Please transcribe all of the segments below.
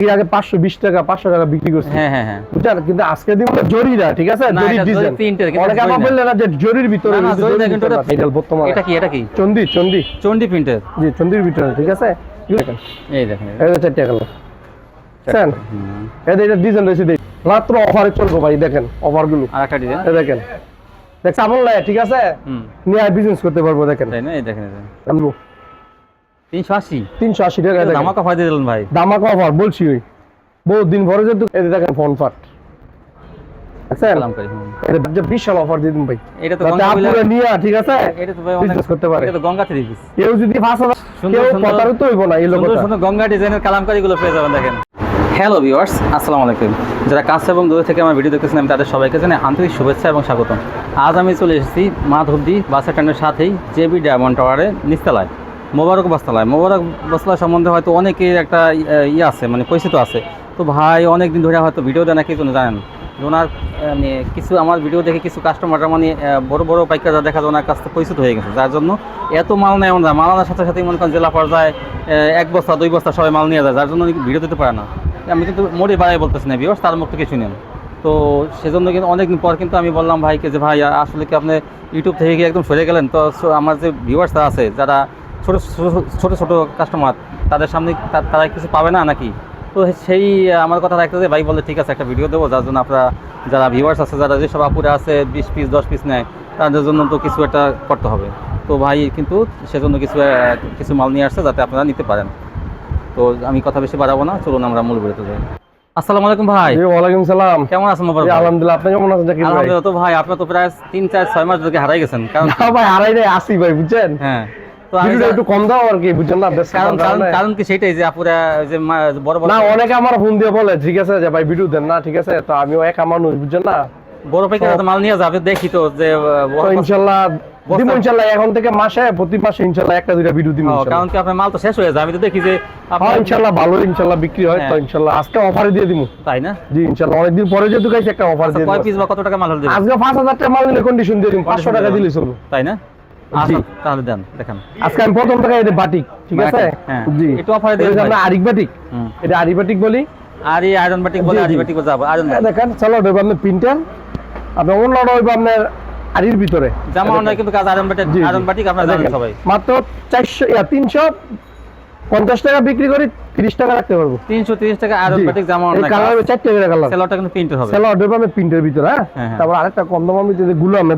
এর আগে পাঁচশো বিশ টাকা পাঁচশো টাকা বিক্রি করছি। হ্যাঁ হ্যাঁ হ্যাঁ। বুঝছেন? কিন্তু আজকে দিব জরিরা ঠিক আছে? জরি ডিজাইন অনেকে আমার। বললেন যে জরির ভিতরে এটা- বর্তমানে এটা কি এটা কি? চন্ডি চন্ডি। চন্ডি প্রিন্টের। জি চন্ডির ভিতরে ঠিক আছে? দেখেন। এই দেখেন এটা চারটে কালার। বুঝছেন? এটা এটা ডিজাইন রয়েছে দেখ। মাত্র অফারে চলবো ভাই দেখেন অফারগুলো। আর একটা ডিজাইন দেখেন। আমল ঠিক আছে? হুম। নিয়ে বিজনেস করতে পারব দেখেন। তাই না? এই দেখেন দেখেন। তিনশো আশি। তিনশো আশি টাকা ধামাকা ফায়দা দিলেন ভাই। দামাক অফার বলছি ওই। বহু দিন পরে যেহেতু এই দেখেন ফোন ফাট দেখছেন? কালামকারী হুম। এটা যে বিশাল অফার দিয়ে দিন ভাই। এটা তো যাতে গঙ্গা আপুরা ঠিক আছে? এটা তো ভাই অনেক করতে পারে। এটা তো গঙ্গা থ্রি পিস কেউ যদি পাঁচ হাজার কেউ কথারও তো হইব না এই লোক সুন্দর সুন্দর গঙ্গা ডিজাইনের কালামকারী গুলো পেয়ে যাবেন দেখেন। হ্যালো আসসালামু আলাইকুম। যারা কাছে এবং দূরে থেকে আমার ভিডিও দেখতেছেন আমি তাদের সবাইকে জানাই আন্তরিক শুভেচ্ছা এবং স্বাগতম। আজ আমি চলে এসেছি মাধবদী বাস স্ট্যান্ডের সাথেই জেবি ডায়মন্ড টাওয়ারে নিচতলায়। মোবারক বাসতলায়। মোবারক বাসতলা সম্বন্ধে হয়তো অনেকের একটা ইয়ে আছে মানে পরিচিত আছে। তো ভাই অনেক দিন ধরে হয়তো ভিডিও দেয় না, কি জন্য জানেন? ওনার মানে কিছু আমার ভিডিও দেখে কিছু কাস্টমাররা মানে বড় বড় পাইকাররা দেখা যায় ওনার কাছ থেকে পরিচিত হয়ে গেছে। যার জন্য এত মাল নেয় ওনারা। মাল আনার সাথে সাথে মনে করেন জেলা পর্যায়ে এক বস্তা, দুই বস্তা সবাই মাল নিয়ে যায়। যার জন্য ভিডিও দিতে পারে না। আমি কিন্তু মোড়ে বাড়াই বলতেছি না বিয়স তার মুখ থেকে শুনেন তো সেজন্য কিন্তু অনেকদিন পর কিন্তু আমি বললাম ভাইকে যে, ভাই আসলে কি আপনি ইউটিউব থেকে একদম সরে গেলেন? তো আমার যে ভিউয়ার্সরা আছে, যারা ছোটো ছোটো ছোটো কাস্টমার তাদের সামনে তারা কিছু পাবে না নাকি? তো সেই আমার কথা রাখতে যে ভাই বলে ঠিক আছে একটা ভিডিও দেবো যার জন্য আপনারা যারা ভিউয়ার্স আছে যারা যেসব আপুরে আছে বিশ পিস দশ পিস নেয় তাদের জন্য তো কিছু একটা করতে হবে। তো ভাই কিন্তু সেজন্য কিছু কিছু মাল নিয়ে আসছে যাতে আপনারা নিতে পারেন। তো আমি কথা বেশি বাড়াবো না চলুন আমরা মূল বেরোতে যাই। আসসালামু আলাইকুম ভাই। ওয়ালাইকুম সালাম। কেমন আছেন? আলহামদুলিল্লাহ আপনি কেমন আছেন আলহামদুলিল্লাহ তো ভাই আপনার তো প্রায় তিন চার ছয় মাস ধরে হারাই গেছেন কারণ ভাই রে আসি ভাই বুঝছেন? হ্যাঁ। একটু কম দাও আর কি বুঝছেন না কারণ কারণ কি সেটাই যে আপুরা যে বড় বড় না অনেকে আমার ফোন দিয়ে বলে ঠিক আছে যে ভাই ভিডিও দেন না ঠিক আছে? তো আমিও একা মানুষ বুঝছেন না? বড় পাইকার মাল নিয়ে যাবে দেখি তো যে আহ, ইনশাল্লাহ দিব ইনশাল্লাহ এখন থেকে মাসে প্রতি মাসে ইনশাল্লাহ একটা দুইটা ভিডিও দিব কারণ কি আপনার মাল তো শেষ হয়ে যায় আমি তো দেখি যে আপনার ইনশাল্লাহ ভালো ইনশাল্লাহ বিক্রি হয় তো হ্যাঁ। ইনশাল্লাহ আজকে অফারে দিয়ে দিব তাই না? জি ইনশাল্লাহ অনেকদিন পরে যেহেতু গাইছে একটা অফার আচ্ছা, দিয়ে কয় দিব। পিস বা কত টাকা মাল হলে? আজকে পাঁচ হাজার টাকা মাল নিলে কন্ডিশন দিয়ে দিব পাঁচশো টাকা দিলে চলবে। তাই না? তাহলে দেন দেখেন। আজকে আমি প্রথম টাকা এটা বাটিক ঠিক আছে? হ্যাঁ। জি। দিয়ে আমরা আরিক বাটিক এটা আরিক বাটিক বলি। আর এই আয়রন বাটিক বলে। বাটিক যাব। আয়রন দেখেন চলো দেবো আপনার প্রিন্টার আপনার আরির ভিতরে। জামা অন্য কিন্তু কাজ আয়রন বাটিক। আয়রন বাটিক আপনারা জানেন সবাই। মাত্র চারশো ইয়া তিনশো পঞ্চাশ টাকা বিক্রি করি তিরিশ টাকা রাখতে পারব। তিনশো তিরিশ টাকা আয়রন বাটিক জামা অন্য কালার হবে কালার সেলরটা কিন্তু প্রিন্ট হবে। সেলো দেবো আমি প্রিন্টের ভিতরে হ্যাঁ। তারপর আরেকটা কম দাম আমি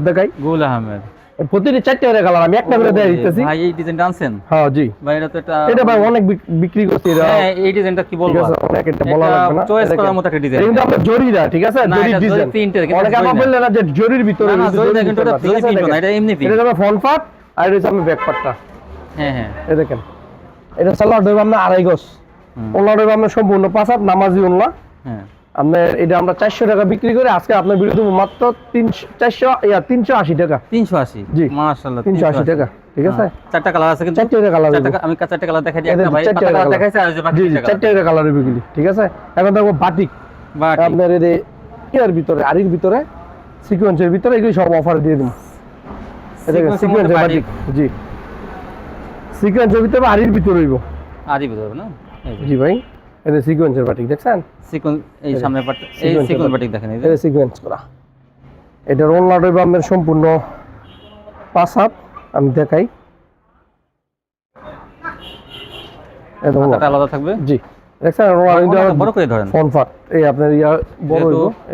দেখাই। গুল আহমেদ। প্রতিটি চারটে করে কালার আমি একটা করে দেয় দিতেছি। ভাই এই ডিজাইনটা আনছেন? হ্যাঁ জি। ভাই এটা তো এটা এটা ভাই অনেক বিক্রি করছি এটা হ্যাঁ এই ডিজাইনটা কি বলব? অনেক এটা বলা লাগবে না। এটা করার মতো একটা কিন্তু জরিরা ঠিক আছে? জরি ডিজাইন অনেকে আমার না। যে জরির ভিতরে না, কিন্তু জরি কিন্তু এটা না, ঠিক জরি আছে? না, এটা এমনি print। এটা যাবে ফ্রন্ট পার্ট আর এটা হচ্ছে ব্যাক পার্টটা হ্যাঁ হ্যাঁ। এই দেখেন। এটা সালোয়ার দেবো আপনার আড়াই গজ। ওনলা দেবো আপনার সম্পূর্ণ পাঁচ হাত নামাজি ওনলা হ্যাঁ। আপনার এটা আমরা চারশো টাকা বিক্রি করে আজকে আপনার বিরুদ্ধে মাত্র তিনশো চারশো ইয়া তিনশো আশি টাকা। তিনশো আশি? জি। মাশাআল্লাহ তিনশো আশি টাকা ঠিক আছে? চারটা কালার আছে কিন্তু। চারটে কালার আমি চারটা কালার দেখাই দিই। একটা ভাই চারটে কালার দেখাইছে আর যে বাকি জি জি তিনটা চারটে colour। বিক্রি ঠিক আছে? এখন দেখব বাটিক। আপনার এর ইয়ার ভিতরে আরির ভিতরে সিকোয়েন্সের ভিতরে এগুলি সব অফার দিয়ে দিন মধ্যে সিকোয়েন্সের বাটিক। জি। সিকোয়েন্সের ভিতরে আরির ভিতরে হইব। আরই বুঝতে না? জি ভাই। এটা সিকোয়েন্সের বাটিক দেখছেন? সিকোয়েন্স এই সামনে এই সিকোয়েন্স বাটিক। দেখেন এই এটা সিকোয়েন্স করা। এটা রোল হইব আপনার সম্পূর্ণ পাঁচ হাত। আমি দেখাই। এটা। আলাদা থাকবে? জি। বড় করে ধরেন। ফোন ফাট। এই আপনার ইয়া বড়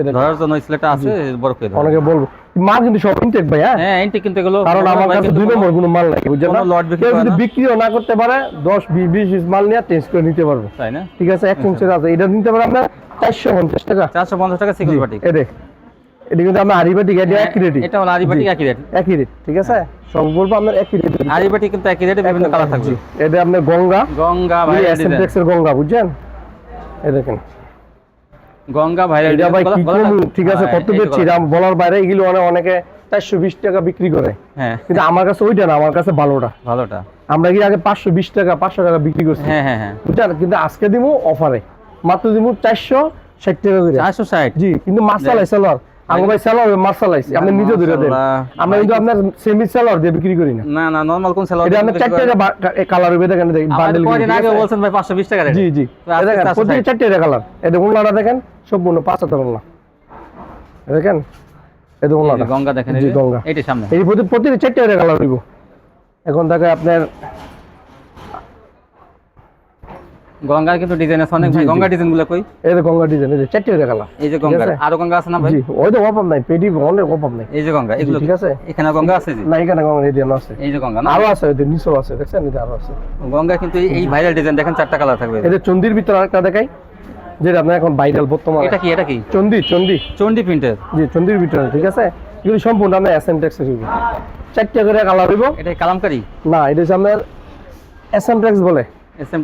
এটা ধরার জন্য স্লেটটা আছে বড় করে ধরেন। অনেকে বলব। মাল কিন্তু সব ইনটেক ভাই হ্যাঁ? হ্যাঁ এন্টি কিন্তু কারণ আমার কাছে দুই নম্বর কোনো মাল নাই বুঝছেন না? কোনো বিক্রি যদি বিক্রিও না করতে পারে দশ বিশ বিশ মাল নিয়ে চেঞ্জ করে নিতে পারব। তাই না? ঠিক আছে এক পঞ্চাশ আছে। এটা নিতে পারে আপনার চারশো পঞ্চাশ টাকা। চারশো পঞ্চাশ টাকা সিকোয়েন্স বাটিক এটা এটা কিন্তু আমরা আরিবাটিক এটা একই রেটই এটা হলো আরি বাটিক একই রেট একই রেট ঠিক আছে? সব বলব আপনার একই রেট কিন্তু একই রেটে বিভিন্ন কালার থাকবে। এটা আপনার গঙ্গা। গঙ্গা এসএমটেক্সের গঙ্গা বুঝছেন? এই দেখেন। গঙ্গা এটা ভাই ঠিক আছে হ্যাঁ, কত বেচছি? বলার বাইরে এগুলো অনেক অনেকে চারশো বিশ টাকা বিক্রি করে। হ্যাঁ। কিন্তু আমার কাছে ওইটা না আমার কাছে ভালোটা। ভালোটা। আমরা কি আগে পাঁচশো বিশ টাকা পাঁচশো টাকা বিক্রি করছি? হ্যাঁ হ্যাঁ হ্যাঁ। বুঝছেন? কিন্তু আজকে দিব অফারে। মাত্র দিব চারশো ষাট টাকা করে। চারশো ষাট? জি কিন্তু মাসালা সালোয়ার আঙ্গু ভাই সালোয়ার মার্শালাইছি আপনি নিজে ধরে দেন। আমরা কিন্তু আপনার সেমি সালোয়ার দিয়ে বিক্রি করি না। না না নরমাল কোন সেল এটা আপনার চারটে কালার হবে দেখেন বান্ডেল কয়দিন আগে বলছেন ভাই 520 টাকা জি জি। তো আজকে এই দেখেন 460 প্রতিটি চারটে কালার এটা উন্নাটা দেখেন সম্পূর্ণ পাঁচ হাজার উন্না দেখেন এটা এই গঙ্গা দেখেন এই গঙ্গা। এইটার সামনে। এই প্রতি প্রতিটি চারটে কালার হইব। এখন দেখে আপনার গঙ্গা কিন্তু ডিজাইন আছে অনেক। ভাই গঙ্গা ডিজাইনগুলো কই? এই যে গঙ্গা ডিজাইন এই যে চারটে এই যে গঙ্গা? আরও গঙ্গা আছে না ভাই? জি ওই তো অভাব নাই অনেক অভাব নাই। এই যে গঙ্গা এগুলো ঠিক আছে? এখানে গঙ্গা আছে জি না এখানে গঙ্গা এই আছে। এই যে গঙ্গা না? আরও আছে নিচেও আছে দেখছেন? আরও আছে। গঙ্গা কিন্তু এই- এই ভাইরাল ডিজাইন দেখেন চারটা কালার থাকবে। এদের চন্দির ভিতরে আরেকটা দেখাই যেটা আপনার এখন ভাইরাল বর্তমানে। এটা কি এটা কি? চন্দি চন্দি। চন্ডি প্রিন্টের জি চন্দির ভিতরে ঠিক আছে? এগুলি সম্পূর্ণ আপনার এসএমটেক্স হইব চারটে করে কালার হইব। এটা কালামকারি? না এটা হচ্ছে আপনার এসএমটেক্স বলে।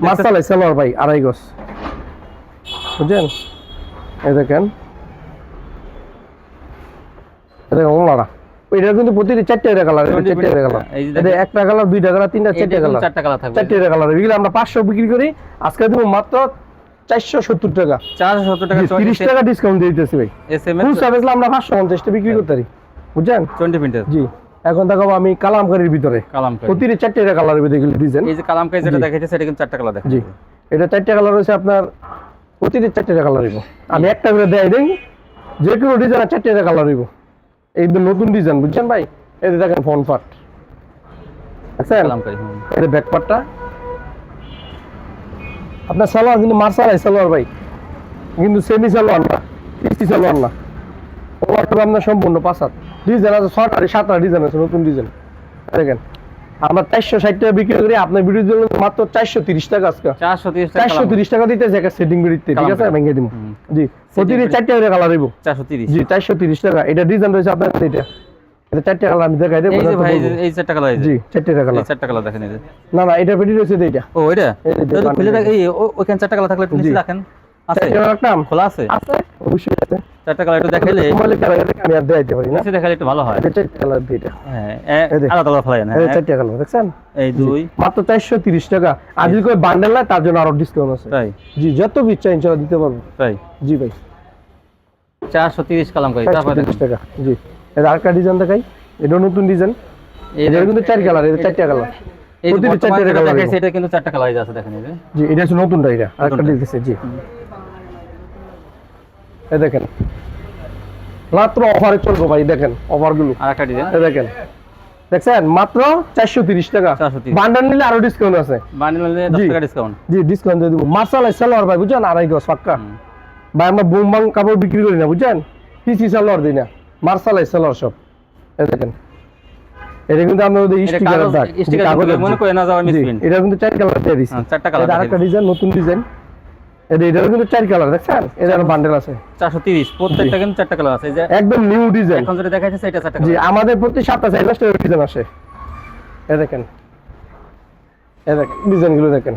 মার্শাল সেলোয়ার ভাই আড়াই গজ। বুঝছেন? এই দেখেন। এটা এটা কিন্তু প্রতিটি চারটে কালার চারটে কালার। একটা কালার দুইটা কালার তিনটা চারটে কালার চারটা কালার থাকবে। চারটে কালার এগুলো আমরা পাঁচশো বিক্রি করি। আজকে দেবো মাত্র চারশো সত্তর টাকা। 470 টাকা তিরিশ টাকা ডিসকাউন্ট দিয়ে দিতেছি ভাই। এসএম ফুল সার্ভিস আমরা পাঁচশো পঞ্চাশটা বিক্রি করতে পারি। বুঝছেন? চন্ডি প্রিন্টের জি। এখন দেখাবো আমি কালামকারির ভিতরে। কালামকারি। প্রতিটি চারটে কালার ভিতরে ডিজাইন এই যে কালামকারি যেটা জি। দেখাইছে সেটা কিন্তু চারটা কালার দেখা জি এটা চারটে কালার হচ্ছে আপনার প্রতিটি চারটে কালার হইব আমি একটা করে দেয় দিই যে কোনো ডিজাইনের চারটে কালার হইব এই নতুন ডিজাইন বুঝছেন ভাই? এই যে দেখেন ফোন পার্ট দেখছেন? কালামকারি। এটা ব্যাক পার্টটা আপনার সালোয়ার কিন্তু মার্শালাই সালোয়ার ভাই। কিন্তু সেমি সালোয়ার না কিস্তি সালোয়ার না। ওভারটা আপনার সম্পূর্ণ পাঁচ হাত। ডিজাইন আছে ছটা সাতটা ডিজাইন আছে নতুন ডিজাইন দেখেন আমরা চারশো ষাট টাকা বিক্রি করি আপনার ভিডিওর জন্য মাত্র চারশো তিরিশ টাকা আজকে। 430 টাকা চারশো তিরিশ টাকা দিতে একটা সেটিং বেরিতে ঠিক আছে? ভেঙে দিব। জি প্রতিটি চারটে করে কালার হইব 430 জি চারশো তিরিশ টাকা। এটা ডিজাইন রয়েছে আপনার এটা। এটা চারটে কালার আমি দেখাই দেবো এই চারটা কালার জি চারটে কালার চারটা কালার দেখেন না না এটা পেটি রয়েছে এটা। ও এটা? থেকে। রাখ এই ও- ওখানে চারটা কালার থাকলে একটু। রাখেন। আছে? রাখলাম খোলা আছে? আছে অবশ্যই আছে। চারটা কালার একটু দেখাইলে? কালার আমি আর দেখাইতে পারি না। নিচে দেখাইলে একটু ভালো হয়। এটা কালার এটা হ্যাঁ। আলাদা আলাদা ফেলাই না চারটে কালার দেখছেন? এই দুই। মাত্র চারশো তিরিশ টাকা। আর যদি করে বান্ডেল না তার জন্য আরও ডিসকাউন্ট আছে। তাই? জি যত ইচ্ছা ইনশাল্লাহ দিতে পারব। তাই? জি ভাই। চারশো তিরিশ কালাম করি তারপরে তিরিশ টাকা জি। এটা আরেকটা ডিজাইন দেখাই। এটা নতুন ডিজাইন এটা কিন্তু চার কালার এটা চারটে কালার প্রতিটি চারটে দেখাইছে এটা কিন্তু চারটা কালার আছে দেখেন এই জি এটা হচ্ছে নতুনটা এটা। আরেকটা নতুনটা। দিতেছে জি। এই দেখেন। মাত্র অফারে চলবো ভাই দেখেন অফারগুলো আর একটা ডিজাইন এই দেখেন। দেখছেন? মাত্র চারশো তিরিশ টাকা। 430 বান্ডাল নিলে আরও ডিসকাউন্ট আছে। বান্ডিল নিলে দশ জি। টাকা ডিসকাউন্ট জি ডিসকাউন্ট দিয়ে দিব। সালোয়ার ভাই বুঝছেন? আড়াই গজ পাক্কা। ভাই আমরা বোম বাং কাপড় বিক্রি করি না বুঝছেন? পিসি সালোয়ার দিই না। মার্শাল সালোয়ার সব এই দেখেন। এটা কিন্তু আমরা ওদের এটা দাগ জি, স্টিকার কাগজের মনে করে না যাওয়া মিসপ্রিন্ট এটা কিন্তু চার কালার দিয়ে দিছি। হ্যাঁ, চারটা আরেকটা ডিজাইন নতুন ডিজাইন এটা এটারও কিন্তু চার কালার দেখছেন? এটা বান্ডেল আছে। চারশো তিরিশ প্রত্যেকটা কিন্তু চারটা কালার আছে এই যে একদম নিউ ডিজাইন এখন যেটা দেখাইছে এটা চারটা জি আমাদের প্রতি সাতটা চার পাঁচটা ডিজাইন আসে। এ দেখেন। এ দেখেন ডিজাইনগুলো দেখেন।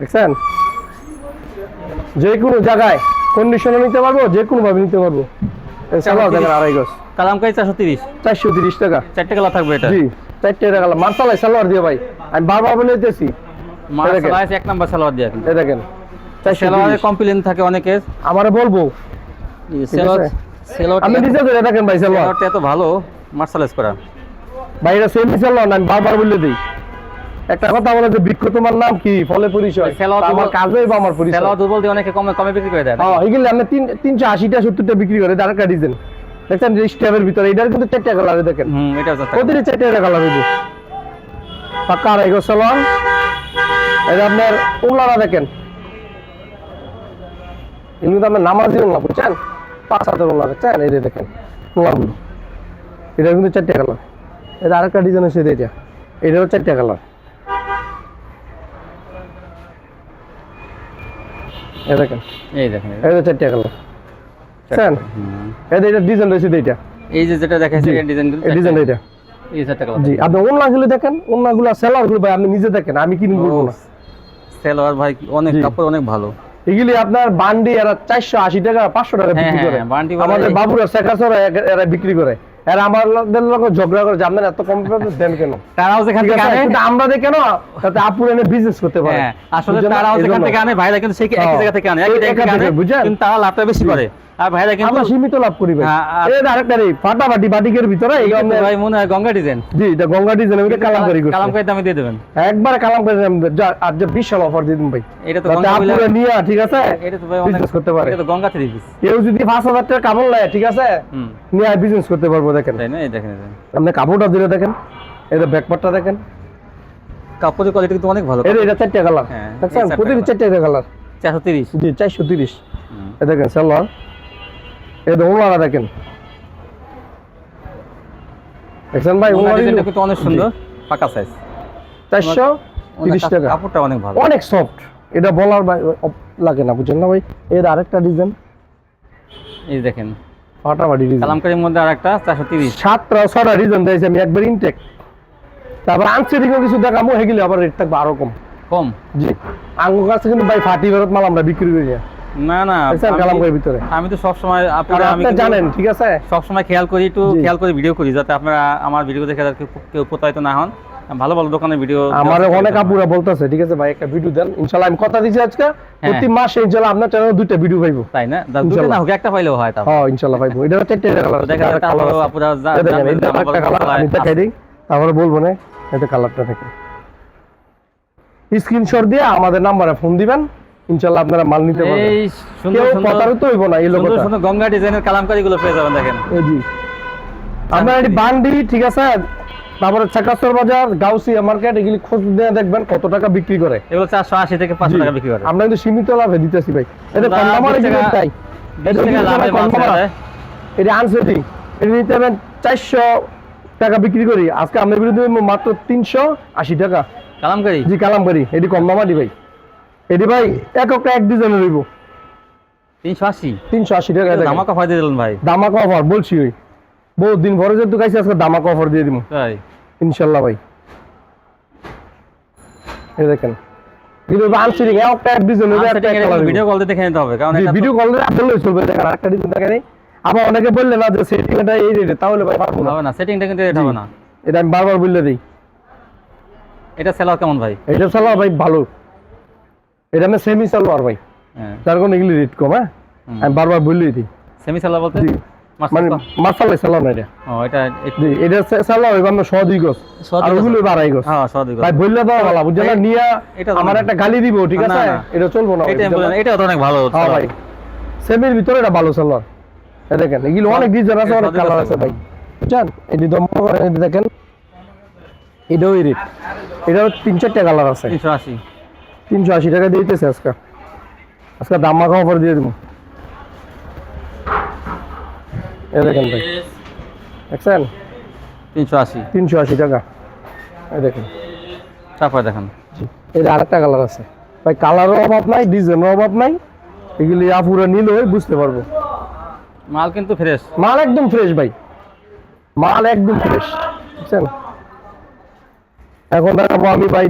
দেখছেন? যে কোনো জায়গায় কন্ডিশনে নিতে পারব যে কোনো ভাবে নিতে পারব। সালোয়ার দেখেন আড়াই গজ। চারশো চারশো টাকা। চারটে কালার থাকবে এটা? জি চারটে সালোয়ার দিয়ে ভাই। আমি বারবার বলে দিতেছি দেখেন। সালাইস এক নাম্বার সালোয়ার দিয়ে কিন্তু এ দেখেন চারশো কমপ্লেন থাকে অনেকের। আমারে বলব। সেলোয়ার আছে। আমি নিজে ধরে দেখেন ভাই সালোয়ার। এত ভালো মার্শালাইজ করা। ভাই এটা সেম সালোয়ার না বারবার বলে দিই। একটা কথা বলে যে বৃক্ষ তোমার নাম কি? ফলে পরিচয়। আমার দুর্বল- বা আমার পরিচয়। সেলোয়ার দুর্বল দিয়ে অনেকে কমে কমে বিক্রি করে দেয় হ্যাঁ এগুলো আমরা তিন তিনশো আশিটা সত্তরটা বিক্রি করে আরেকটা ডিজাইন দেখছেন যে স্ট্যাপের ভিতরে এটার কিন্তু চারটা কালার দেখেন। হুম এটা প্রতিটি চারটা কালার হইব পাক্কা আড়াই গো সালোয়ার। এটা আপনার উল্লারা দেখেন। এগুলো আপনার নামাজি উল্লা বুঝছেন? পাঁচ হাতের উল্লা দেখছেন এই দেখেন উল্লাগুলো এটা কিন্তু চারটে কালার। এটা আরেকটা ডিজাইন আছে এটা। এটারও চারটে কালার। এই দেখেন। এই দেখেন এটা চারটে কালার। বুঝছেন? এটা এটা ডিজাইন রয়েছে এটা। এই যে যেটা এই ডিজাইন এই ডিজাইন এটা। এই চারটা কালার। জি আপনি ওনাগুলো দেখেন ওনাগুলো সেলারগুলো ভাই আপনি নিজে দেখেন আমি কিনবো না। সেলোয়ার ভাই অনেক কাপড় অনেক ভালো। এগুলি আপনার বান্ডি এরা চারশো আশি টাকা পাঁচশো টাকা হ্যাঁ, বিক্রি করে। হ্যাঁ, আমাদের বাবুরা শেখাচর এরা বিক্রি করে। এরা আমাদের লোক ঝগড়া করে জানবেন এত কম দেন কেন? তারাও যেখান থেকে আনে। আমরা কেন তাতে আপু এনে বিজনেস করতে পারে। হ্যাঁ আসলে? তারাও যেখান থেকে আনে ভাইরা কিন্তু সেই একই জায়গা থেকে আনে একই জায়গা থেকে আনে? কিন্তু তারা লাভটা বেশি করে আর ভাইরা কিন্তু সীমিত লাভ করি ভাই। হ্যাঁ, এই আরেকটা রে ফাটাফাটি বাটিকের ভিতরে এই ভাই মনে হয় গঙ্গা ডিজাইন। জি এটা গঙ্গা ডিজাইন এটা কালামকারি করছে। কালামকারি দামে দিয়ে দেবেন। একবারে কালামকারি যা আর যে বিশাল অফার দিয়ে দিন ভাই। এটা তো গঙ্গা নিয়ে ঠিক আছে? এটা তো ভাই অনেক করতে পারে। এটা তো গঙ্গা থ্রি পিস। কেউ যদি পাঁচ হাজার টাকা কাপড় নেয় ঠিক আছে? হুম। নিয়ে বিজনেস করতে পারব দেখেন। তাই না? এই দেখেন আপনি কাপড়টা দিলে দেখেন। এটা দেখেন। কাপড়ের কোয়ালিটি কিন্তু অনেক ভালো এটা এটা চারটে কালার হ্যাঁ, দেখছেন? প্রতিটি। কালার চারশো তিরিশ। জি চারশো তিরিশ। এ দেখেন সালোয়ার এই দেখুন দেখেন। দেখছেন ভাই কিন্তু অনেক সুন্দর পাকা সাইজ চারশো তিরিশ টাকা। কাপড়টা অনেক ভালো। অনেক সফট এটা বলার লাগে না বুঝছেন না ভাই? এর আরেকটা ডিজাইন এই দেখেন। ফাটাফাটি ডিজাইন কালামকারির মধ্যে আর একটা চারশো তিরিশ। সাতটা ছটা ডিজাইন দিয়েছি আমি একবার ইনটেক তারপর আনসেটিংও কিছু দেখামো হেগিলে আবার রেট থাকবে আরও কম। কম? জি। আঙ্গুর কাছে কিন্তু ভাই ফাটি বেরোত মাল আমরা বিক্রি করি না না দেখছেন আমি- ভিতরে। আমি তো সবসময় আর আপনারা আমি জানেন ঠিক আছে? সবসময় খেয়াল করি একটু খেয়াল করে ভিডিও করি যাতে আপনারা আমার ভিডিও দেখে যাতে কেউ- প্রতারিত না হন। ভালো ভালো দোকানের ভিডিও আমার অনেক আপুরা বলতেছে ঠিক আছে ভাই একটা ভিডিও দেন। ইনশাল্লাহ আমি কথা দিচ্ছি আজকে। হ্যাঁ। প্রতি মাসে ইনশাল্লাহ আপনার চ্যানেলে দুইটা ভিডিও পাইবো। তাই না? দা- দুটো ইনশাল্লাহ। না হোক একটা পাইলেও হয় তাও হ্যাঁ ইনশাল্লাহ পাইবো। এটা চারটে কালার দেখা আপুরা আমি দেখাই দিই। তারপরে বলব না এটা কালারটা থেকে স্ক্রিনশট দিয়ে আমাদের নাম্বারে ফোন দিবেন। আপনারা মাল নিতে পারবেন। এই সুন্দর কেউ প্রতারিত হইব না এই লোকটা। সুন্দর গঙ্গা ডিজাইনের কালামকারি গুলো পেয়ে যাবেন দেখেন। জি। আমরা এটি বান্ডি ঠিক আছে? তারপরে চাকাস্তর বাজার গাউসিয়া মার্কেট এগুলি খোঁজ দিয়ে দেখবেন কত টাকা বিক্রি করে। এগুলো চারশো আশি থেকে পাঁচশো টাকা বিক্রি করে। আমরা কিন্তু সীমিত লাভে দিতেছি ভাই। এটা কম দামার তাই। এটা আনসেটিং এটা নিতে চারশো টাকা বিক্রি করি। আজকে আমরা বিরুদ্ধে মাত্র তিনশো আশি টাকা। কালামকারি। জি কালাম করি এটি কম দামারি ভাই। এটি ভাই এক একটা এক ডিজাইনের রইব তিনশো আশি। তিনশো আশি টাকা দিলেন ভাই। অফার বলছি ওই। বহুত দিন পরে যেহেতু গাইছি আজকে অফার দিয়ে দিব তাই। ইনশাল্লাহ ভাই। এই দেখেন। কিন্তু একটা এক ডিজাইন হইবে একটা ভিডিও কল দিয়ে দেখে নিতে হবে কারণ ভিডিও কল দিয়ে আসলে চলবে দেখেন আরেকটা ডিজাইন দেখেন আবার অনেকে বললে না যে সেটিংটা এই রেটে তাহলে ভাই পারব না। হবে না সেটিংটা কিন্তু এটা হবে না। এটা আমি বারবার বললে দিই। এটা সেলার কেমন ভাই? এটা সালোয়ার ভাই ভালো। এটা আমি সেমি সালোয়ার ভাই। হ্যাঁ। তার কোনো এগুলি রেট কম হ্যাঁ? আমি বারবার বললেই দিই। সেমি সেলার বলতে মানে? মাসালে সালোয়ার না এটা। ও এটা এটা সালোয়ার এবার আমরা শ দুই গছ আর ওগুলো বাড়াই গছ। হ্যাঁ সদি ভাই বললে তো ভালো বুঝছ না? নিয়ে এটা আমার একটা গালি দিব ঠিক আছে? এটা চলবো না এটা বুঝছ না? এটা তো অনেক ভালো হ্যাঁ ভাই। সেমের ভিতরে এটা ভালো সালোয়ার এ দেখেন এগুলো অনেক ডিজাইন আছে অনেক কালার আছে ভাই। বুঝছেন? এটি দম এটি দেখেন এটাও রেট এটাও তিন চারটে কালার আছে। তিনশো আশি। তিনশো আশি টাকা দিতেছে আজকে। আজকে দাম মাখা অফার দিয়ে দেবো। এ দেখেন ভাই। দেখছেন? তিনশো আশি। তিনশো আশি টাকা। এই দেখেন। তারপরে দেখেন। এটা আরেকটা কালার আছে। ভাই কালারও অভাব নাই ডিজাইনের অভাব নাই। এগুলি আপুরা নিলে বুঝতে পারব। মাল কিন্তু ফ্রেশ মাল একদম ফ্রেশ ভাই। মাল একদম ফ্রেশ বুঝছেন? এখন দেখাবো আমি ভাই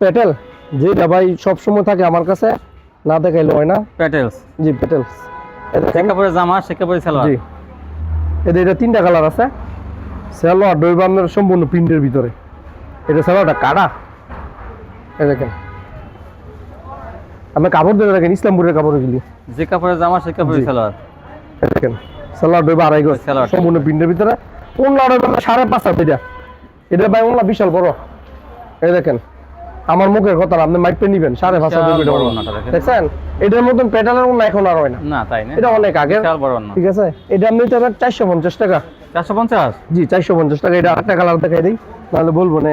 পেটেল। যেটা ভাই সবসময় থাকে আমার কাছে না দেখাইলে হয় না। প্যাটেলস জি পেটেল সে কাপড়ের জামা সে সালোয়ার। জি। এদের এটা তিনটা কালার আছে। সালোয়ার দৈবামের সম্পূর্ণ প্রিন্টের ভিতরে। এটা সালোয়ারটা কাটা। এই দেখেন। আমি কাপড় ধরে দেখেন ইসলামপুরের কাপড় গেলি যে কাপড়ের জামা সে কাপড়ের জি। সালোয়ার। দেখেন সালোয়ার দৈবা আড়াই গজ। সম্পূর্ণ প্রিন্টের ভিতরে। ওনলা সাড়ে পাঁচ হাত এটা। এটা ভাই ওনলা বিশাল বড়। এই দেখেন। আমার মুখের কথা আপনি মাইপে নিবেন সাড়ে পাঁচ দেখেন। দেখছেন? এটার মতন প্যাটার্নের ওনলা এখন আর হয় না। না তাই না? এটা অনেক আগে। বিশাল বড় না ঠিক আছে? এটা আপনি তো চারশো পঞ্চাশ টাকা। চারশো পঞ্চাশ? জি চারশো পঞ্চাশ টাকা। এটা আরেকটা কালার দেখাই দিই। নাহলে বলব না।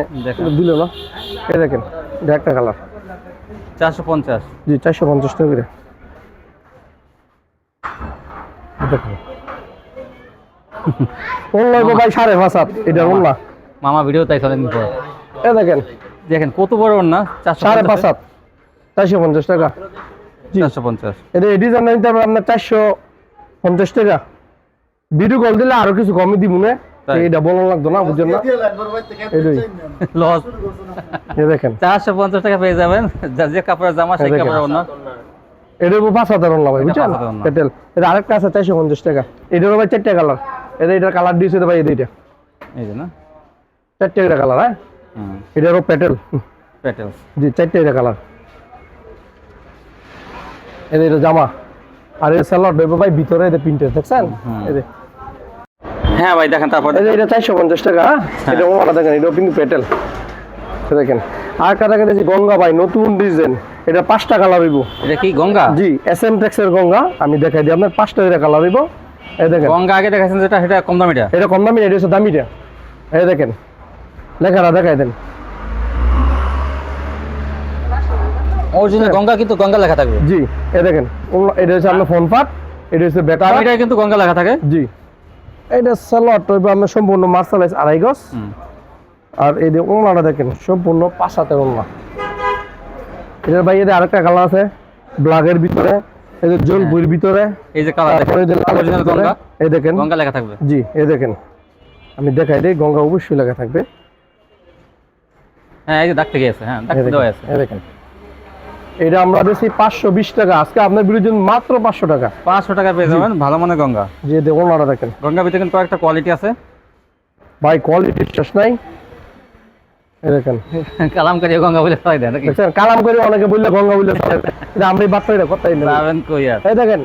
দিল না। এই দেখেন এটা একটা কালার চারশো পঞ্চাশ। জি চারশো পঞ্চাশ টাকা করে। দেখেন অনলাইন ভাই সাড়ে পাঁচ হাত। এটা অনলা মামা ভিডিও তাই চলেন এ দেখেন। দেখেন কত বড় না চারশো সাড়ে পাঁচ হাত। চারশো পঞ্চাশ টাকা। চারশো পঞ্চাশ। এটা এই ডিজাইন নিতে হবে আপনার চারশো পঞ্চাশ টাকা। ভিডিও কল দিলে আরও কিছু কমে দিব না। তাই? এটা বলা লাগতো না বুঝছেন না। এটাই। লস। এ দেখেন। চারশো পঞ্চাশ টাকা পেয়ে যাবেন। যে কাপড়ের জামা সেই। কাপড়ের অন্য এটার উপর পাঁচ হাজার অনলা ভাই বুঝছেন? এটা আরেকটা আছে চারশো পঞ্চাশ টাকা। এটারও ভাই চারটে কালার। এটা এটার কালার দিয়েছে ভাই এটা এটা এই যে না। চারটে কালার হ্যাঁ? এটারও পেটেল। প্যাটেলস জি চারটে এটা কালার এটা জামা। আর এই স্যালাড দেবো ভাই ভিতরে এদের প্রিন্টের দেখছেন? হুম। এই যে। হ্যাঁ ভাই দেখেন তারপর। এটা চারশো পঞ্চাশ টাকা হ্যাঁ? এটা দেখেন এটাও কিন্তু দেখেন আর কাটা কাটা গঙ্গা ভাই নতুন ডিজাইন এটা পাঁচটা কালার হইব। এটা কি গঙ্গা? জি এস এম টেক্সের গঙ্গা। আমি দেখাই দিই আপনার পাঁচটা এটা কালার হইব। এই দেখেন। গঙ্গা আগে দেখাচ্ছেন যেটা সেটা কম দামিটা? এটা কম দামি এটা হচ্ছে দামিটা। এই দেখেন। লেখাটা দেখাই দেন। অরিজিনাল গঙ্গা কিন্তু গঙ্গা লেখা থাকবে। জি এই দেখেন এটা হচ্ছে আপনার ফোন পাট এটা হচ্ছে বেটা দামিটা কিন্তু গঙ্গা লেখা থাকে। জি। এটা আপনার সম্পূর্ণ মার্শালাইজ আড়াই গজ। আর এই যে ওনাটা দেখেন সম্পূর্ণ হাতের ওনা এটার ভাই এদের আরেকটা কালার আছে ব্লাগের ভিতরে এই যে জলপুর ভিতরে। এই যে কালার এই যে লালের অরিজিনাল গঙ্গা। এই দেখেন। গঙ্গা লেখা থাকবে। জি এই দেখেন। আমি দেখাই দিই গঙ্গা অবশ্যই লেখা থাকবে। হ্যাঁ এই যে দাগ থেকে আছে হ্যাঁ দাগ দেওয়া আছে। দেখেন। এটা আমরা দিয়েছি পাঁচশো বিশ টাকা। আজকে আপনার বিরুদ্ধে মাত্র পাঁচশো টাকা। পাঁচশো টাকা পেয়ে যাবেন ভালো মানে গঙ্গা। যে দেখুন ওনারা দেখেন। গঙ্গা ভিতরে কিন্তু কয়েকটা কোয়ালিটি আছে। ভাই কোয়ালিটি শেষ নাই। দেখেন। কালামকারী গঙ্গা বলে সবাই দেয় নাকি? দেখছেন কালাম করে অনেকে বললে গঙ্গা বললে এটা আমরা এই বার্তাটা কথাই না যাবেন কই আর এই দেখেন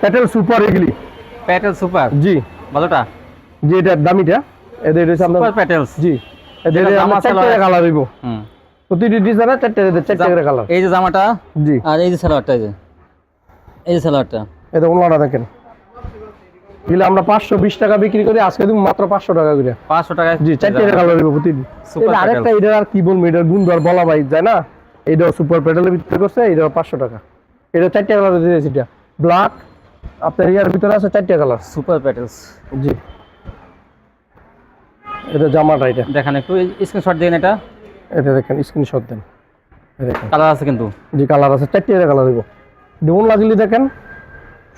প্যাটেল সুপার এগুলি। প্যাটেল সুপার জি। ভালোটা? জি এটা দামিটা। এদের সুপার প্যাটেলস জি। এদের যেটা জামা আমরা চারটে সালোয়ার- কালার হইব। প্রতিটি ডিজাইনে চারটে চারটে করে কালার এই যে জামাটা জি। আর এই যে সালোয়ারটা এই যে। এই যে সালোয়ারটা। এটা ওনারা দেখেন। এগুলো আমরা পাঁচশো বিশ টাকা বিক্রি করি আজকে তুমি মাত্র পাঁচশো টাকা করে। পাঁচশো টাকায় জি চারটে কালার হইব প্রতিটি। আরেকটা এটা আর কি বলব এটার গুণ আর বলা যায় না? এটা সুপার ভিতরে করছে এটা পাঁচশো টাকা। এটা চারটে কালার দিয়েছে এটা। ব্ল্যাক আপনার ইয়ার ভিতরে আছে চারটে কালার সুপার প্যাটেলস জি। এটা জামাটা এটা। দেখেন একটু স্ক্রিনশট দিন এটা। এটা দেখেন স্ক্রিনশট দেন। কালার আছে কিন্তু। যে কালার আছে চারটে কালার হইব। ডুমন লাগলে দেখেন।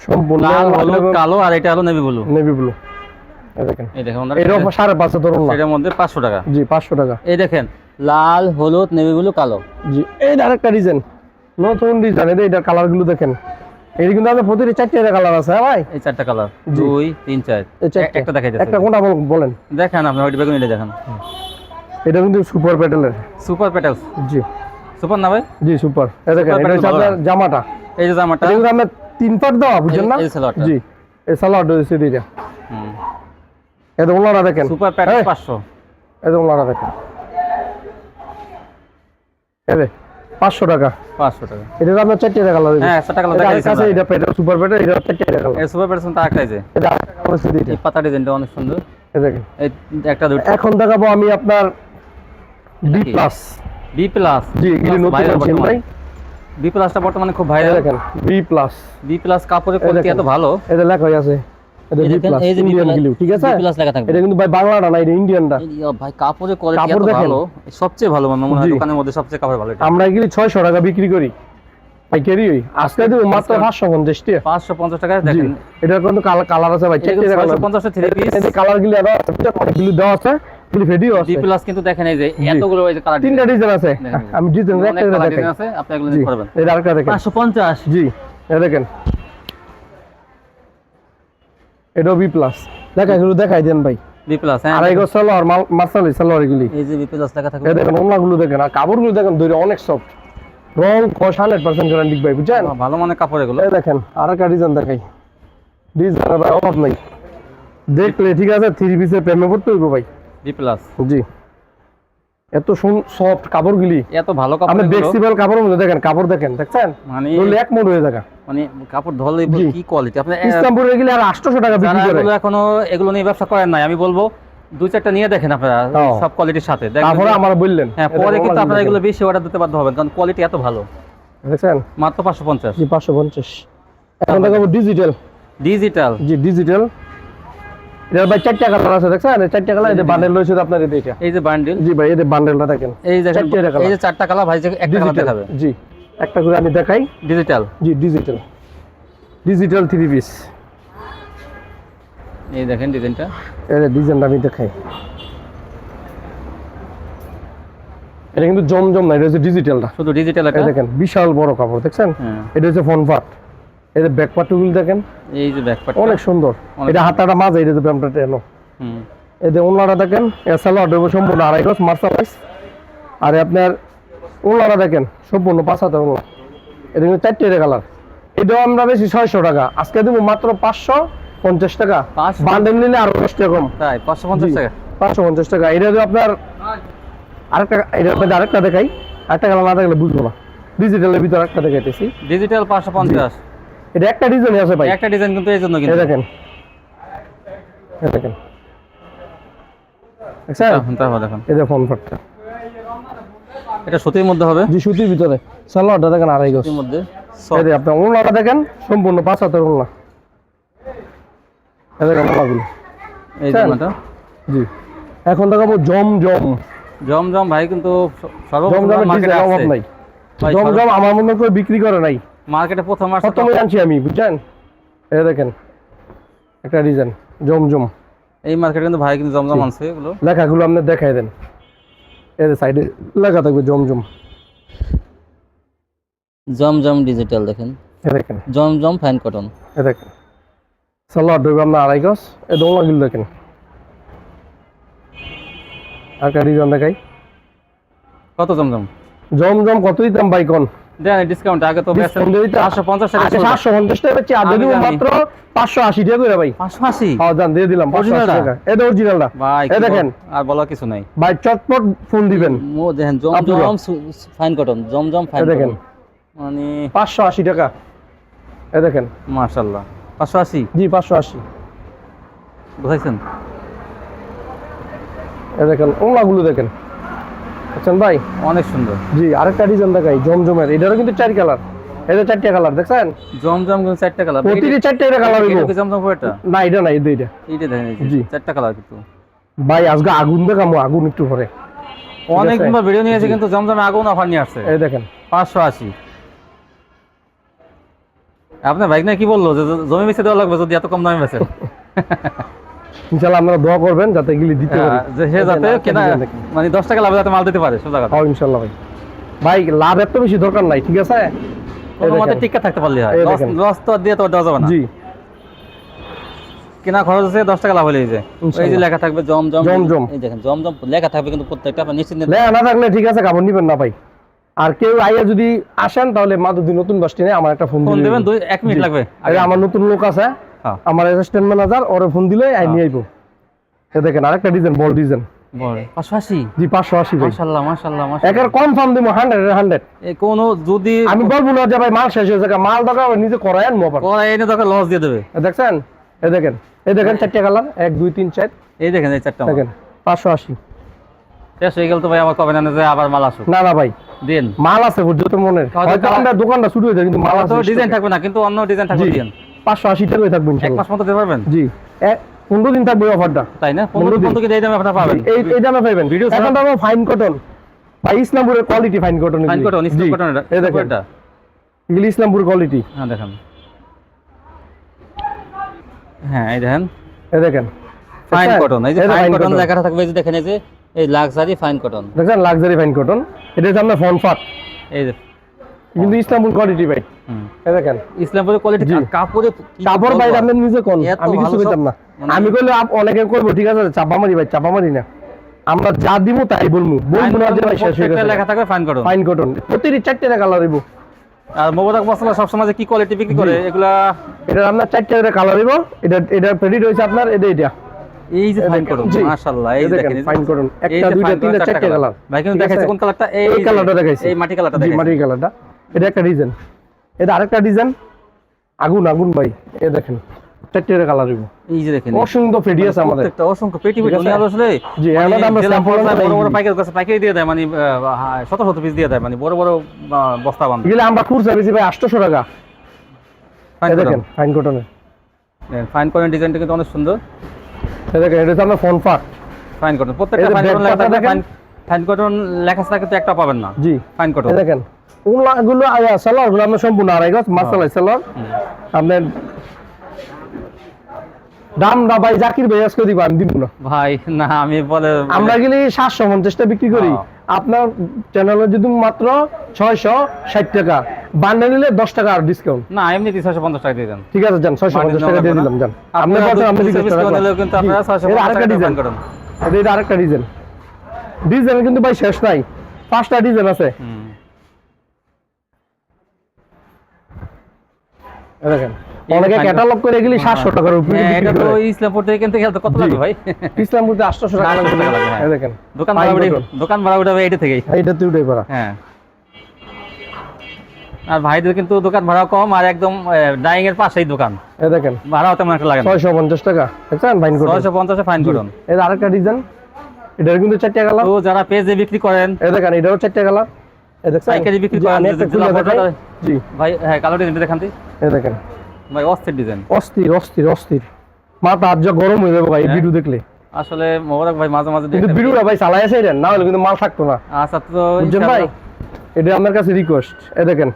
সম্পূর্ণ লাল হলুদ কালো আর এটা হলো নেভি ব্লু নেভি ব্লু এই দেখেন। এই দেখেন সাড়ে পাঁচশো ধরুন না। মধ্যে পাঁচশো টাকা। জি পাঁচশো টাকা। এই দেখেন লাল হলুদ নেভি ব্লু কালো। জি এই আরেকটা ডিজাইন নতুন ডিজাইন এটা এটার কালারগুলো দেখেন। এটা কিন্তু আমাদের প্রতিটি চারটে কালার আছে হ্যাঁ ভাই? এই চারটা কালার। দুই তিন চার। একটা দেখাই একটা কোনটা বলেন। দেখেন আপনি ওইটা বেগুন এটা দেখেন। এটা কিন্তু সুপার প্যাটেলের। সুপার প্যাটেলস জি। সুপার না ভাই? জি সুপার। এই দেখেন এটা। জামাটা। এই যে জামাটা। এটা আমরা তিন পাট দেওয়া বুঝছেন না? এই সালোয়ারটা। জি এই সালোয়ারটা হচ্ছে এইটা এটা ওনারা দেখেন। সুপার এই, পাঁচশো। এটা ওনারা দেখেন। এই যে, পাঁচশো টাকা। পাঁচশো টাকা। এটা আপনার চারটে কালার হ্যাঁ চারটা কালার এটা আছে, এটা পেটাল সুপার পেটাল এটা চারটে কালার। এই সুপার তার একটাই যে এটা আরেকটা কালার এই পাতা ডিজাইনটা অনেক সুন্দর। এই দেখেন। এই একটা দুটো এখন দেখাবো আমি আপনার বি প্লাস বি প্লাস জি এগুলি নতুন আনছেন ভাই। বি প্লাসটা বর্তমানে খুব ভাইরাল দেখেন বি প্লাস বি প্লাস কাপড়ের কোয়ালিটি এত ভালো। এটা লেখা হয়ে আছে। এটা এই বি দেখেন, প্লাস এই যে B ইন্ডিয়ান plus- গ্লু ঠিক আছে? B plus লেখা থাকবে। এটা কিন্তু ভাই বাংলাটা না এটা ইন্ডিয়ানটা এই ভাই কাপড়ের কোয়ালিটি কাপড় এত দেখেন। ভালো সবচেয়ে ভালো আমার জি। দোকানের মধ্যে সবচেয়ে কাপড় ভালো আমরা এগুলি ছয়শো টাকা বিক্রি করি। পাইকারি আজকে দেবো মাত্র পাঁচশো পঞ্চাশ টাকা। পাঁচশো পঞ্চাশ টাকায় দেখেন। এটার কিন্তু কালার আছে ভাই চারটে কালার পঞ্চাশটা থ্রি পিস এই কালার গুলি দেওয়া আছে গুলি ফেডিও বি আছে। প্লাস কিন্তু দেখেন এই যে এতগুলো এই যে কালার তিনটা ডিজাইন আছে। দেখেন। আমি ডিজাইন একটা দেখাই আছে আপনি এগুলো জি। এটা আরেকটা দেখেন। পাঁচশো পঞ্চাশ। জি। এই দেখেন। এটাও বি প্লাস দেখা এগুলো দেখাই দেন ভাই। বি প্লাস হ্যাঁ আড়াই গজ সালোয়ার সালোয়ার এগুলি এই যে বি প্লাস লেখা থাকে এই দেখেন ওনাগুলো দেখেন আর কাপড়গুলো দেখেন দৈরে অনেক সফট রং কষ হান্ড্রেড পার্সেন্ট গ্যারান্টি ভাই বুঝছেন? ভালো মানে কাপড় এগুলো। এই দেখেন আর একটা ডিজাইন দেখাই। ডিজাইন ভাই অভাব নাই। দেখলে ঠিক আছে থ্রি পিসের প্রেমে পড়তে হইব ভাই। বি প্লাস জি। এত সফট কাপড়গুলি। এত ভালো কাপড় আপনি। ফ্লেক্সিবল কাপড়ের মধ্যে দেখেন কাপড় দেখেন দেখছেন? মানে ধরলে এক মোড় হয়ে থাকা মানে কাপড় ধরলে কি কোয়ালিটি আপনি গেলে আর আটশোশো টাকা বিক্রি করে। এগুলো এখনও এগুলো নিয়ে ব্যবসা করেন নাই আমি বলব দুই চারটা নিয়ে দেখেন আপনারা সব কোয়ালিটির সাথে। তারপরে আমার বললেন হ্যাঁ পরে কিন্তু আপনারা এগুলো বেশি অর্ডার দিতে বাধ্য হবেন কারণ কোয়ালিটি এত ভালো। দেখছেন? মাত্র পাঁচশো পঞ্চাশ। জি পাঁচশো পঞ্চাশ। এখন দেখাবো ডিজিটাল ডিজিটাল জি ডিজিটাল এটার ভাই চারটা কালার আছে দেখছেন? এই চারটা কালার এটা বান্ডেল রয়েছে আপনার এটা এটা এই যে বান্ডিল জি ভাই এটা বান্ডেলটা দেখেন। এই দেখেন এই যে চারটা কালার ভাই একটা কালার দেখাবে। জি একটা করে আমি দেখাই। ডিজিটাল জি ডিজিটাল ডিজিটাল থ্রি পিস এই দেখেন ডিজাইনটা আমি দেখাই। এটা কিন্তু জমজম না এটা হচ্ছে ডিজিটালটা শুধু ডিজিটাল এটা এটা দেখেন বিশাল বড় কাপড় দেখছেন? হ্যাঁ। এটা হচ্ছে ফোন পার্ট ব্যাক পার্টগুলো দেখেন? এই যে ব্যাক পার্ট অনেক সুন্দর। এটা হাতাটা মাঝে এটা ব্যামটা টেনো হুম। ওনারা দেখেন এসালাড দেবো সম্পূর্ণ আড়াই গজ মার্সালাইজ আর আপনার ওনারা দেখেন সম্পূর্ণ পাঁচ হাতের এটা কিন্তু চারটে কালার এটাও আমরা বেশি ছয়শো টাকা। আজকে দেবো মাত্র পাঁচশো পঞ্চাশ টাকা। 550 বান্ডেল নিলে আরও দশ টাকা কম। তাই পাঁচশো পঞ্চাশ টাকা? পাঁচশো পঞ্চাশ টাকা। এটা যদি আপনার আরেকটা এটা আপনাদের আরেকটা দেখাই। আরেকটা কালার না দেখলে বুঝব না। ডিজিটালের ভিতরে একটা দেখাইতেছি। ডিজিটাল পাঁচশো পঞ্চাশ। এটা একটা ডিজাইন আছে ভাই। একটা ডিজাইন কিন্তু এই জন্য কিন্তু দেখেন। দেখেন। দেখছেন তারপর দেখেন এই যে ফোন ফাটটা এটা সুতির মধ্যে হবে? জি সুতির ভিতরে। সালোয়ারটা দেখেন আড়াই গজ। সুতির মধ্যে। এই যে আপনি দেখেন সম্পূর্ণ পাঁচ হাতের ওনা এই দেখেন এই। জামাটা জি। এখন দেখাবো জম জম জমজম ভাই কিন্তু জম সর্বপ্রথম মার্কেটে ভাই, জম জম আমার মনে করে বিক্রি করে নাই। মার্কেটে প্রথম আসছে প্রথমে আনছি আমি বুঝছেন? এই দেখেন একটা ডিজাইন জম জম এই মার্কেটে কিন্তু ভাই কিন্তু জমজম আনছে এগুলো। লেখাগুলো আপনি দেখাই দেন। এই যে সাইডে লেখা থাকবে জম জম জমজম ডিজিটাল দেখেন। দেখেন। জমজম ফাইন কটন এই দেখেন। সালোয়ার ধরবে আপনার আড়াই গজ এই দোমাগুলো দেখেন। আর একটা ডিজাইন দেখাই। কত জমজম? জম জম কত দিতাম বাইকন দেন ডিসকাউন্ট আগে তো Discount দিয়ে দিতে- পাঁচশো পঞ্চাশ টাকা আচ্ছা সাতশো পঞ্চাশ টাকা বেচছি আর যদি মাত্র পাঁচশো আশি টাকা করে ভাই। পাঁচশো আশি? হ্যাঁ জান দিয়ে দিলাম পাঁচশো আশি Original-টা? টাকা। এটা অরিজিনালটা ভাই এই দেখেন। আর বলার কিছু নাই। ভাই চটপট ফোন দিবেন। মো দেখেন Zamzam fine cotton Zamzam fine দেখেন। মানে পাঁচশো আশি টাকা। এই দেখেন। পাঁচশো আশি? জি পাঁচশো আশি। বুঝাইছেন? এই দেখেন ওলাগুলো দেখেন। বুঝছেন ভাই? অনেক সুন্দর। জি আরেকটা ডিজাইন দেখাই জমজমের। এটারও কিন্তু চার কালার এটা চারটে কালার দেখছেন? জমজম কিন্তু চারটা কালার প্রতিটি চারটে কালার হইব। জমজম এটা? না এটা না এটা এটা এইটা দেখেন জি। চারটা কালার কিন্তু। ভাই আজকে আগুন দেখামো আগুন একটু পরে অনেকবার ভিডিও নিয়েছে কিন্তু জমজমে আগুন অফার নিয়ে আসছে। এই দেখেন। পাঁচশো আশি। আপনার বাইক না কি বলল? যে জমি বেচে দেওয়া লাগবে যদি এত কম দামে বেচে। আপনারা দোয়া করবেন যাতে এগুলি দিতে পারি। হ্যাঁ, যে সে যাতে কেনা মানে দশ টাকা লাভে যাতে মাল দিতে পারে সোজা কথা। হ্যাঁ ভাই। ভাই লাভ এত বেশি দরকার নাই ঠিক আছে? টিকা থাকতে পারলে হয়। লস তো দিয়ে তো দেওয়া যাবে না। জি। কেনা খরচ আছে দশ টাকা লাভ হলে এই এই যে লেখা থাকবে জম জম জমজম। এই দেখেন জম জম লেখা থাকবে কিন্তু প্রত্যেকটা নিশ্চিত লে না থাকলে ঠিক আছে কাপড় নিবেন না ভাই। আর কেউ আইয়া যদি আসেন তাহলে মাদুদি নতুন বাস স্ট্যান্ডে আমার একটা ফোন ফোন দেবেন দুই এক মিনিট লাগবে। আরে আমার নতুন লোক আছে। হ্যাঁ। আমার অ্যাসিস্ট্যান্ট ম্যানেজার ওরে ফোন দিলে আই নিয়ে আইবো। এ দেখেন আরেকটা ডিজাইন বল ডিজাইন জি পাঁচশো আশি একের কনফার্ম দিব হান্ড্রেড হান্ড্রেড এই কোনো যদি আমি বলব না যে ভাই মাল শেষ হয়েছে গা, মাল দরকার হয় নিজে করায় আনব এনে দরকার লস দিয়ে দেবে। দেখছেন? এই দেখেন এই দেখেন চারটে কালার এক দুই তিন চার। এই দেখেন এই চারটা দেখেন পাঁচশো আশি। শেষ হয়ে গেল তো ভাই আবার কবে না যে আবার মাল আসুক? না না ভাই। দিন। মাল আছে বুঝছ আমরা দোকানটা শুরু হয়ে যায় কিন্তু মাল আছে ডিজাইন থাকবে না কিন্তু অন্য ডিজাইন থাকবে দিন। পাঁচশো আশি টাকায় থাকবে এক মাস মতো দিতে পারবেন? জি। পনেরো দিন থাকবে অফারটা তাই না? পনেরো দিন। কিন্তু এই দামে আপনারা পাবেন? এই দামে পাইবেন ভিডিও এখন তো ফাইন কটন ভাই ইসলামপুরের quality fine cotton fine cotton still cotton এটা এই দেখেন। এটা। এগুলি ইসলামপুর কোয়ালিটি হ্যাঁ দেখেন। হ্যাঁ এই দেখেন। এই দেখেন। ফাইন কটন এই যে ফাইন কটন। লেখাটা থাকবে এই যে দেখেন এই যে এই লাক্সারি ফাইন কটন দেখছেন? লাক্সারি ফাইন কটন এটা হচ্ছে আপনার ফোন ফাট এই যে কিন্তু ইসলামপুর কোয়ালিটি ভাই। দেখেন। ইসলামপুরের কোয়ালিটি কাপড়ে কাপড় ভাই আপনি নিজে কোন? আমি কিছু কইতাম না। মানে- আমি কইলে আপ- অনেকে ঠিক আছে? চাপা মারি ভাই চাপা মারি না। আমরা যা দিব তাই বলব বলব না যে ভাই শেষ হয়ে গেছে। লেখা থাকবে ফাইন কটন ফাইন কটন প্রতিটি চারটে কালার আর মশলা সবসময় যে কি কোয়ালিটি বিক্রি করে এগুলা এটা আপনার চারটে কালার দিব এটা এটা আপনার এটা এটা। এই যে ফাইন কটন মাশাআল্লাহ এই দেখেন, cotton। এই একটা, দুইটা, তিনটা, চারটে colour। ভাই কিন্তু দেখাইছে কোন কালারটা এই কালারটা দেখাইছি। এই মাটি কালারটা দেখাইছে মাটির কালারটা এটা একটা ডিজাইন। এটা আরেকটা ডিজাইন। আগুন আগুন ভাই এ দেখেন কালার দিব এই যে দেখেন অসংখ্য ফেডি আছে আমাদের। প্রত্যেকটা অসংখ্য পেটি পেটি? উনি আসলে জি, মানে আমরা আমরা আমরা বড় বড় দিই। পাইকারি কাছে পাইকারি দিয়ে দেয় মানে শত শত পিস দিয়ে দেয় মানে বড় বড় বস্তা বান্ধব। আমরা খুরসা বেশি ভাই আটশোশো টাকা। এই দেখেন ফাইন কটনের ফাইন কটন ডিজাইনটা কিন্তু অনেক সুন্দর। দেখেন এটা হচ্ছে ফোন ফাইন কটন প্রত্যেকটা ফাইন কটন লেখা পাতা থাকবে ফাইন কটন লেখা থাকলে কিন্তু একটা পাবেন না। জি। ফাইন কটন দেখেন। ওগুলো আপনার সম্পূর্ণ আড়াই মাসালাই সালোয়ার আপনার দাম না ভাই জাকির ভাই আজকে দিব আমি দিব না। ভাই না আমি বলে আমরা গেলে সাতশো পঞ্চাশটা বিক্রি করি। হ্যাঁ। আপনার চ্যানেলে যদি মাত্র ছয়শো ষাট টাকা বান্ডে নিলে দশ টাকা আর ডিসকাউন্ট না এমনি ছয়শো পঞ্চাশ টাকা দিয়ে দেন। ঠিক আছে যান ছয়শো পঞ্চাশ টাকা দিয়ে দিলাম যান। আপনি বলছেন আপনি কিন্তু আপনারা 650 আরেকটা ডিজাইন করেন। এটা আরেকটা ডিজাইন ডিজাইন কিন্তু ভাই শেষ নাই। পাঁচটা ডিজাইন আছে। দেখেন। অনেকে ক্যাটালগ করে গেলি সাতশো টাকার উপরে এটা তো ইসলামপুর থেকে কিনতে গেলে কত লাগবে ভাই? ইসলামপুরতে আটশোশো টাকা টাকা লাগবে। দেখেন। দোকান ভাড়া উঠে দোকান ভাড়া উঠাবে এটা থেকেই। এইটা তুই উঠে পারা হ্যাঁ। আর ভাইদের কিন্তু দোকান ভাড়া কম আর একদম ডাইং এর পাশেই দোকান। এই দেখেন। তেমন একটা লাগে না। ছয়শো পঞ্চাশ টাকা। দেখছেন? ফাইন করে ছয়শো পঞ্চাশে ফাইন করুন। আরেকটা ডিজাইন এটার কিন্তু চারটে কালার তো যারা পেজে বিক্রি করেন এই দেখেন এটারও চারটে কালার পাইকারি বিক্রি করেন, জি। ভাই হ্যাঁ কালো ডিজাইনটা দেখান এই দেখেন। ভাই অস্থির ডিজাইন। অস্থির অস্থির অস্থির। মাথা আজ গরম হয়ে যাবে ভাই হ্যাঁ। ভিডিও দেখলে। আসলে মোবারক ভাই মাঝে মাঝে কিন্তু ভিডিওটা ভাই চালাই আছে এটা না হলে কিন্তু মাল থাকতো না। আচ্ছা তো ভাই? এটা আপনার কাছে রিকোয়েস্ট এই দেখেন।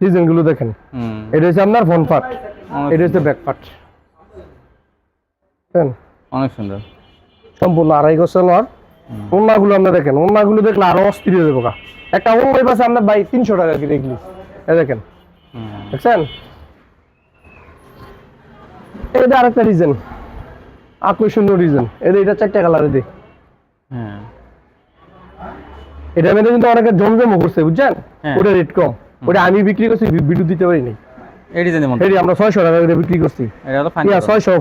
ডিজাইনগুলো দেখেন। হুম। এটা হচ্ছে আপনার ফোন পার্ট এটা হচ্ছে ব্যাক পার্ট অনেক সুন্দর। সম্পূর্ণ আড়াই লট আপনি দেখেন দেখলে আরও অস্থির হয়ে যাব। একটা পাশে আপনার ভাই তিনশো টাকা দেখেন। দেখছেন? এটা আরেকটা রিজন আকর্ষণীয় রিজন এটা এটা চারটা কালার দিই হ্যাঁ। এটা মেনে কিন্তু অনেকে জমজমও করছে বুঝছেন? হ্যাঁ। ওটা রেট কম। ওটা আমি বিক্রি করছি বিদ্যুৎ দিতে পারি নাই আমরা ছয়শো টাকা করে বিক্রি করছি। ছয়শো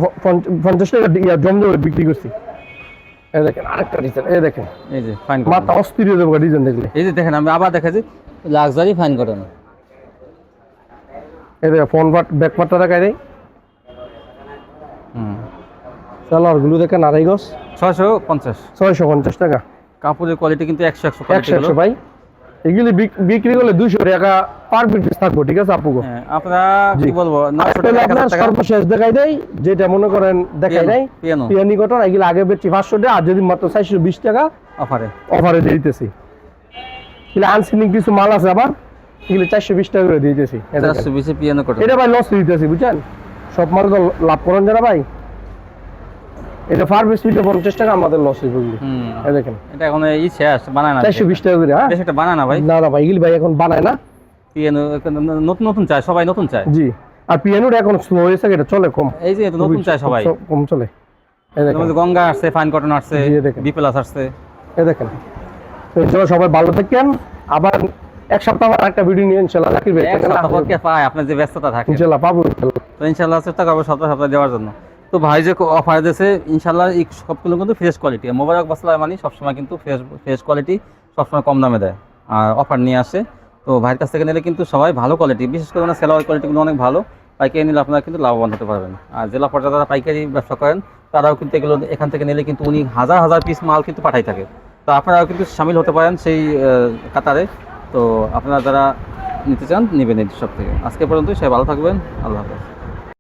পঞ্চাশ টাকা জমজমে বিক্রি করছি। এই দেখেন আরেকটা ডিজাইন এই দেখেন। এই যে ফাইন মাথা অস্থির হয়ে যাব ডিজাইন দেখলে। এই যে দেখেন আমি আবার দেখাচ্ছি। লাক্সারি ফাইন কটন এই দেখেন ফোন পাট ব্যাক পাটটা দেখাই দেয় হুম। সালোয়ারগুলো দেখেন আড়াই গজ। ছয়শো পঞ্চাশ। ছয়শো পঞ্চাশ টাকা। কাপড়ের কোয়ালিটি কিন্তু একশো একশো একশো একশো ভাই। এগুলি বিক্রি করলে দুইশো টাকা পার পিস থাকব ঠিক আছে আপুগো? হ্যাঁ আপনারা কি বলব সর্বশেষ দেখাই দেয় যেটা মনে করেন দেখাই নাই পিয়ানো। কটন এগুলো আগে বেচছি পাঁচশো টাকা আর যদি মাত্র চারশো বিশ টাকা অফারে। অফারে দিতেছি। এগুলো আনসিনিং কিছু মাল আছে আবার এগুলো চারশো বিশ টাকা করে দিতেছি। চারশো বিশে পিয়ানো কটন। এটা ভাই লস দিতেছি বুঝছেন? সব মাল তো লাভ করেন যারা ভাই। এটা ফার টাকা আমাদের লস এই দেখেন। এটা এখন শেষ বানায় না। চারশো বিশ টাকা করে হ্যাঁ? বানায় না ভাই। না না ভাই এগুলি ভাই এখন বানায় না। পিয়ানো নতুন নতুন চায় সবাই নতুন চায়। জি। আর পিয়ানোটা এখন স্লো হয়েছে এটা চলে কম। এই যে নতুন চায় সবাই। কম চলে। এই দেখেন। গঙ্গা আসছে ফাইন কটন আসছে। বি প্লাস আসছে। এই দেখেন। তো সবাই ভালো থাকেন। আবার এক সপ্তাহ পর একটা ভিডিও নিয়ে ভাই এক সপ্তাহ পর কে পায় আপনার যে ব্যস্ততা থাকে। ইনশাল্লাহ পাবো। তো ইনশাল্লাহ চেষ্টা করব সপ্তাহ সপ্তাহ দেওয়ার জন্য। তো ভাই যে অফার দিয়েছে ইনশাল্লাহ এই সবগুলো কিন্তু ফ্রেশ কোয়ালিটি মোবারক বাসলা মানে সবসময় কিন্তু ফ্রেশ ফ্রেশ কোয়ালিটি সবসময় কম দামে দেয়। আর অফার নিয়ে আসে। তো ভাইয়ের কাছ থেকে নিলে কিন্তু সবাই ভালো কোয়ালিটি বিশেষ করে ওনার সেলোয়ার কোয়ালিটিগুলো অনেক ভালো। পাইকারি নিলে আপনারা কিন্তু লাভবান হতে পারবেন। আর জেলা পর্যায়ে যারা পাইকারি ব্যবসা করেন, তারাও কিন্তু এগুলো এখান থেকে নিলে কিন্তু উনি হাজার হাজার পিস মাল কিন্তু পাঠাই থাকে। তো আপনারাও কিন্তু সামিল হতে পারেন সেই কাতারে। তো আপনারা যারা নিতে চান, নেবেন এই সব থেকে। আজকে পর্যন্ত সবাই ভালো থাকবেন। আল্লাহ হাফেজ।